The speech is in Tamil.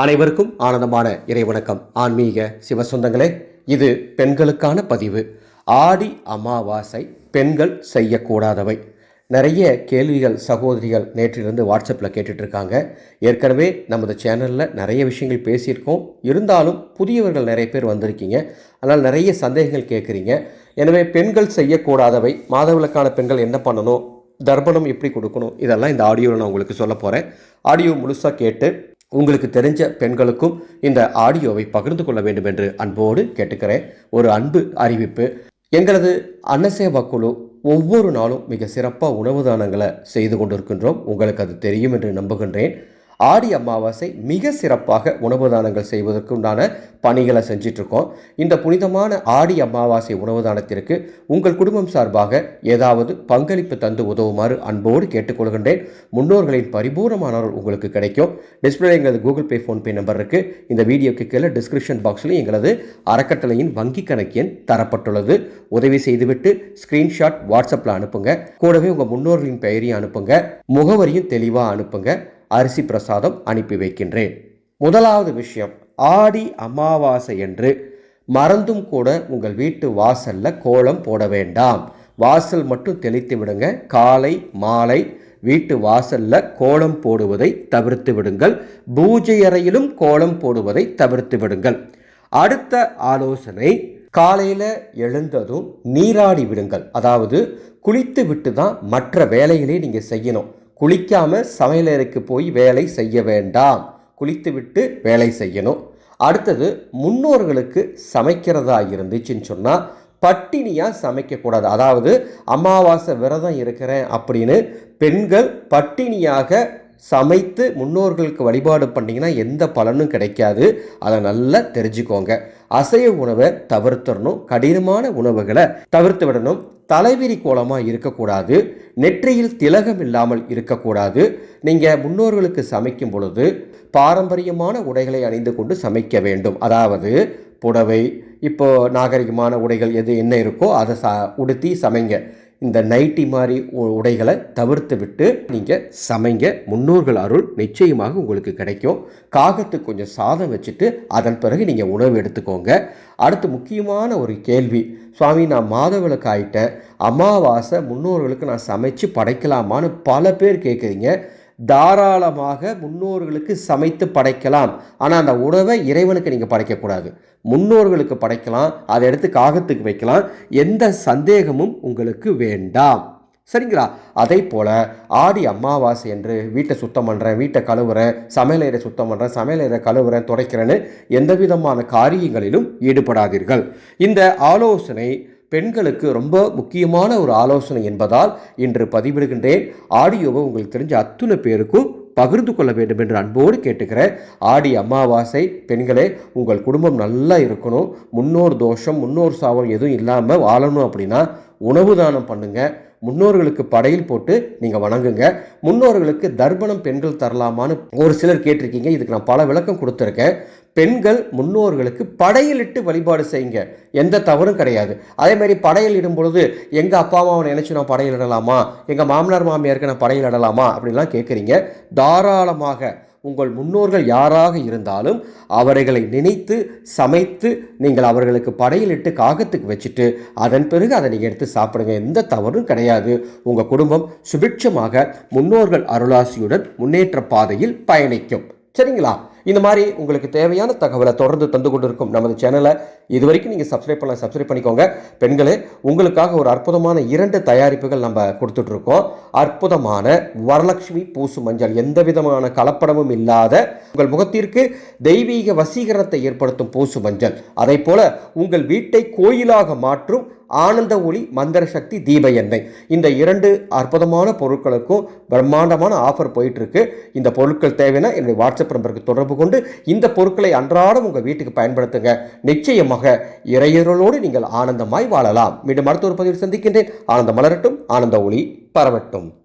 அனைவருக்கும் ஆனந்தமான இறைவணக்கம். ஆன்மீக சிவசொந்தங்களே இது பெண்களுக்கான பதிவு. ஆடி அமாவாசை பெண்கள் செய்யக்கூடாதவை. நிறைய கேள்விகள் சகோதரிகள் நேற்றிலிருந்து வாட்ஸ்அப்பில் கேட்டுட்ருக்காங்க. ஏற்கனவே நமது சேனலில் நிறைய விஷயங்கள் பேசியிருக்கோம். இருந்தாலும் புதியவர்கள் நிறைய பேர் வந்திருக்கீங்க. அதனால் நிறைய சந்தேகங்கள் கேட்குறீங்க. எனவே பெண்கள் செய்யக்கூடாதவை மாதவிலக்கான பெண்கள் என்ன பண்ணணும் தர்ப்பணம் எப்படி கொடுக்கணும் இதெல்லாம் இந்த ஆடியோவில் நான் உங்களுக்கு சொல்ல போகிறேன் ஆடியோ முழுசாக கேட்டு உங்களுக்கு தெரிஞ்ச பெண்களுக்கும் இந்த ஆடியோவை பகிர்ந்து கொள்ள வேண்டும் என்று அன்போடு கேட்டுக்கிறேன். ஒரு அன்பு அறிவிப்பு. எங்களது அன்னசேவா குழு ஒவ்வொரு நாளும் மிக சிறப்பாக உணவு தானங்களை செய்து கொண்டிருக்கின்றோம். உங்களுக்கு அது தெரியும் என்று நம்புகின்றேன். ஆடி அமாவாசை மிக சிறப்பாக உணவு தானங்கள் செய்வதற்கு உண்டான பணிகளை செஞ்சிட்ருக்கோம். இந்த புனிதமான ஆடி அமாவாசை உணவு தானத்திற்கு உங்கள் குடும்பம் சார்பாக ஏதாவது பங்களிப்பு தந்து உதவுமாறு அன்போடு கேட்டுக்கொள்கின்றேன். முன்னோர்களின் பரிபூர்ணமானவர் உங்களுக்கு கிடைக்கும். டிஸ்பிளே எங்களது கூகுள் பே ஃபோன்பே நம்பர் இருக்குது இந்த வீடியோக்கு கீழே டிஸ்கிரிப்ஷன் பாக்ஸ்லையும் எங்களது அறக்கட்டளையின் வங்கி கணக்கு எண் தரப்பட்டுள்ளது. உதவி செய்துவிட்டு ஸ்க்ரீன்ஷாட் வாட்ஸ்அப்பில் அனுப்புங்க. கூடவே உங்கள் முன்னோர்களின் பெயரையும் அனுப்புங்க. முகவரியும் தெளிவாக அனுப்புங்க. அரிசி பிரசாதம் அனுப்பி வைக்கின்றேன். முதலாவது விஷயம் ஆடி அமாவாசை என்று மறந்தும் கூட உங்கள் வீட்டு வாசல்ல கோலம் போட வேண்டாம். வாசல் மட்டும் தெளித்து விடுங்க. காலை மாலை வீட்டு வாசல்ல கோலம் போடுவதை தவிர்த்து விடுங்கள். பூஜை அறையிலும் கோலம் போடுவதை தவிர்த்து விடுங்கள். அடுத்த ஆலோசனை காலையில் எழுந்ததும் நீராடி விடுங்கள். அதாவது குளித்து விட்டு தான் மற்ற வேலைகளை நீங்கள் செய்யணும். குளிக்காமல் சமையலறைக்கு போய் வேலை செய்ய வேண்டாம். குளித்துவிட்டு வேலை செய்யணும். அடுத்தது முன்னோர்களுக்கு சமைக்கிறதா இருந்துச்சுன்னு சொன்னால் பட்டினியாக சமைக்கக்கூடாது அதாவது அமாவாசை விரதம் இருக்கிறேன் அப்படின்னு பெண்கள் பட்டினியாக சமைத்து முன்னோர்களுக்கு வழிபாடு பண்ணிங்கன்னா எந்த பலனும் கிடைக்காது. அதை நல்லா தெரிஞ்சுக்கோங்க. அசைவ உணவை தவிர்த்துடணும் கடினமான உணவுகளை தவிர்த்து விடணும். தலைவிரி கோலமாக இருக்கக்கூடாது. நெற்றியில் திலகம் இல்லாமல் இருக்கக்கூடாது. நீங்கள் முன்னோர்களுக்கு சமைக்கும் பொழுது பாரம்பரியமான உடைகளை அணிந்து கொண்டு சமைக்க வேண்டும். அதாவது புடவை இப்போது நாகரிகமான உடைகள் எது என்ன இருக்கோ அதை ச உடுத்தி சமைங்க. இந்த நைட்டி மாதிரி உ- உடைகளை தவிர்த்து விட்டு நீங்கள் சமைங்க. முன்னோர்கள் அருள் நிச்சயமாக உங்களுக்கு கிடைக்கும். காகத்துக்கு கொஞ்சம் சாதம் வச்சுட்டு அதன் பிறகு நீங்கள் உணவு எடுத்துக்கோங்க. அடுத்து முக்கியமான ஒரு கேள்வி. சுவாமி நான் மாதவிளக்கு ஆயிட்டேன் அமாவாசை முன்னோர்களுக்கு நான் சமைச்சு படைக்கலாமான்னு பல பேர் கேட்குறீங்க. தாராளமாக முன்னோர்களுக்கு சமைத்து படைக்கலாம். ஆனால் அந்த உணவை இறைவனுக்கு நீங்கள் படைக்கக்கூடாது. முன்னோர்களுக்கு படைக்கலாம் அதை எடுத்து காகத்துக்கு வைக்கலாம். எந்த சந்தேகமும் உங்களுக்கு வேண்டாம். சரிங்களா? அதே போல் ஆடி அமாவாசை என்று வீட்டை சுத்தம் பண்ணுறேன் வீட்டை கழுவுறேன் சமையலறை சுத்தம் பண்ணுறேன் சமையலறை கழுவுறேன் துடைக்கிறேன்னு எந்த விதமான காரியங்களிலும் ஈடுபடாதீர்கள். இந்த ஆலோசனை பெண்களுக்கு ரொம்ப முக்கியமான ஒரு ஆலோசனை என்பதால் இன்று பதிவிடுகின்றேன். ஆடியோவை உங்களுக்கு தெரிஞ்ச அத்துணை பேருக்கும் பகிர்ந்து கொள்ள வேண்டும் என்று அன்போடு கேட்டுக்கிறேன். ஆடி அமாவாசை பெண்களே உங்கள் குடும்பம் நல்லா இருக்கணும். முன்னோர் தோஷம் முன்னோர் சாபம் எதுவும் இல்லாமல் வாழணும் அப்படின்னா உணவு தானம் பண்ணுங்கள் முன்னோர்களுக்கு படையில் போட்டு நீங்கள் வணங்குங்க. முன்னோர்களுக்கு தர்ப்பணம் பெண்கள் தரலாமான்னு ஒரு சிலர் கேட்டிருக்கீங்க. இதுக்கு நான் பல விளக்கம் கொடுத்துருக்கேன். பெண்கள் முன்னோர்களுக்கு படையலிட்டு வழிபாடு செய்யுங்க. எந்த தவறும் கிடையாது. அதே மாதிரி படையல் இடும் பொழுது எங்கள் அப்பா அம்மாவை நினச்சி நான் படையலிடலாமா எங்கள் மாமனார் மாமியாருக்கு நான் படையலிடலாமா அப்படின்லாம் கேட்குறீங்க. தாராளமாக உங்கள் முன்னோர்கள் யாராக இருந்தாலும் அவர்களை நினைத்து சமைத்து நீங்கள் அவர்களுக்கு படையிலிட்டு காகத்துக்கு வச்சுட்டு அதன் பிறகு அதை நீங்கள் எடுத்து சாப்பிடுங்க. எந்த தவறும் கிடையாது. உங்கள் குடும்பம் சுபிட்சமாக முன்னோர்கள் அருளாசியுடன் முன்னேற்ற பாதையில் பயணிக்கும். சரிங்களா? இந்த மாதிரி உங்களுக்கு தேவையான தகவலை தொடர்ந்து தந்து கொண்டிருக்கும் நமது சேனலை இது வரைக்கும் நீங்கள் சப்ஸ்கிரைப் பண்ணலாம் சப்ஸ்கிரைப் பண்ணிக்கோங்க. பெண்களே உங்களுக்காக ஒரு அற்புதமான இரண்டு தயாரிப்புகள் நம்ம கொடுத்துட்ருக்கோம். அற்புதமான வரலட்சுமி பூசு மஞ்சள். எந்த விதமான கலப்படமும் இல்லாத உங்கள் முகத்திற்கு தெய்வீக வசீகரத்தை ஏற்படுத்தும் பூசு மஞ்சள். அதை போல உங்கள் வீட்டை கோயிலாக மாற்றும் ஆனந்த ஒளி மந்திர சக்தி தீப எண்ணெய். இந்த இரண்டு அற்புதமான பொருட்களுக்கும் பிரம்மாண்டமான ஆஃபர் போயிட்டுருக்கு. இந்த பொருட்கள் தேவைன்னா என்னுடைய வாட்ஸ்அப் நம்பருக்கு தொடர்பு கொண்டு இந்த பொருட்களை அன்றாடம் உங்கள் வீட்டுக்கு பயன்படுத்துங்க. நிச்சயமாக இறையர்களோடு நீங்கள் ஆனந்தமாய் வாழலாம். மீண்டும் அடுத்த ஒரு பதிவில் சந்திக்கின்றேன். ஆனந்த மலரட்டும் ஆனந்த ஒளி பரவட்டும்.